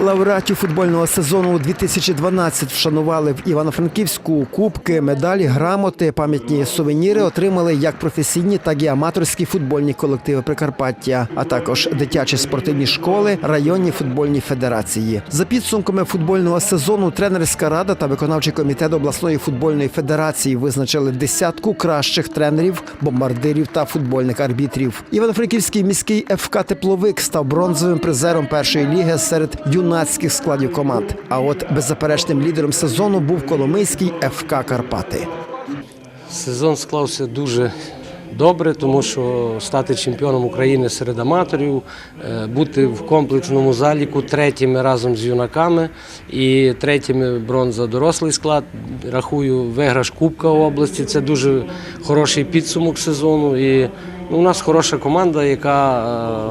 Лауреатів футбольного сезону 2012 вшанували в Івано-Франківську кубки, медалі, грамоти, пам'ятні сувеніри отримали як професійні, так і аматорські футбольні колективи Прикарпаття, а також дитячі спортивні школи, районні футбольні федерації. За підсумками футбольного сезону тренерська рада та виконавчий комітет обласної футбольної федерації визначили десятку кращих тренерів, бомбардирів та футбольних арбітрів. Івано-Франківський міський ФК Тепловик став бронзовим призером першої ліги серед юнацьких складів команд. А от беззаперечним лідером сезону був Коломийський ФК Карпати. Сезон склався дуже добре, тому що стати чемпіоном України серед аматорів, е, бути в комплексному заліку третіми разом з юнаками і третіми бронза дорослий склад. Рахую, виграш Кубка області. Це дуже хороший підсумок сезону. І ну, у нас хороша команда, яка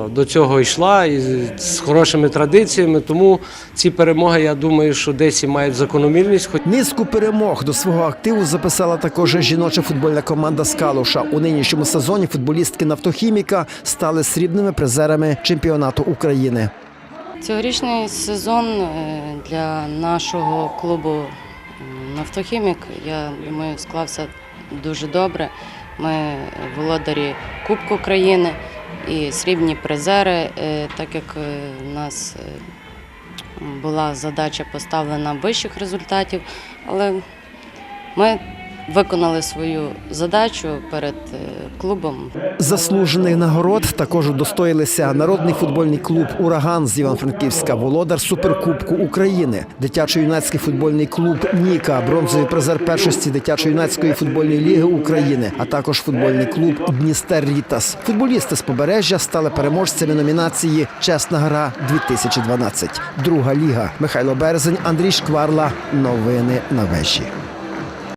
е, до цього йшла і з хорошими традиціями. Тому ці перемоги, я думаю, що десь і мають закономірність. Хоч Низку перемог до свого активу записала також жіноча футбольна команда Скалуша. У нинішньому сезоні футболістки нафтохіміка стали срібними призерами чемпіонату України. Цьогорічний сезон е, для нашого клубу Нафтохімік, я думаю, склався дуже добре. Ми володарі Кубку країни і срібні призери, е, так як е, у нас е, була задача поставлена вищих результатів, але ми виконали свою задачу перед е, клубом. Заслужених нагород також удостоїлися народний футбольний клуб Ураган з Івано-Франківська, володар Суперкубку України, дитячо-юнацький футбольний клуб Ніка, бронзовий призер першості дитячо-юнацької футбольної ліги України, а також футбольний клуб Дністер Рітас. Футболісти з побережжя стали переможцями номінації Чесна гра 2012 Друга ліга. Михайло Березень, Андрій Шкварла. Новини на вежі.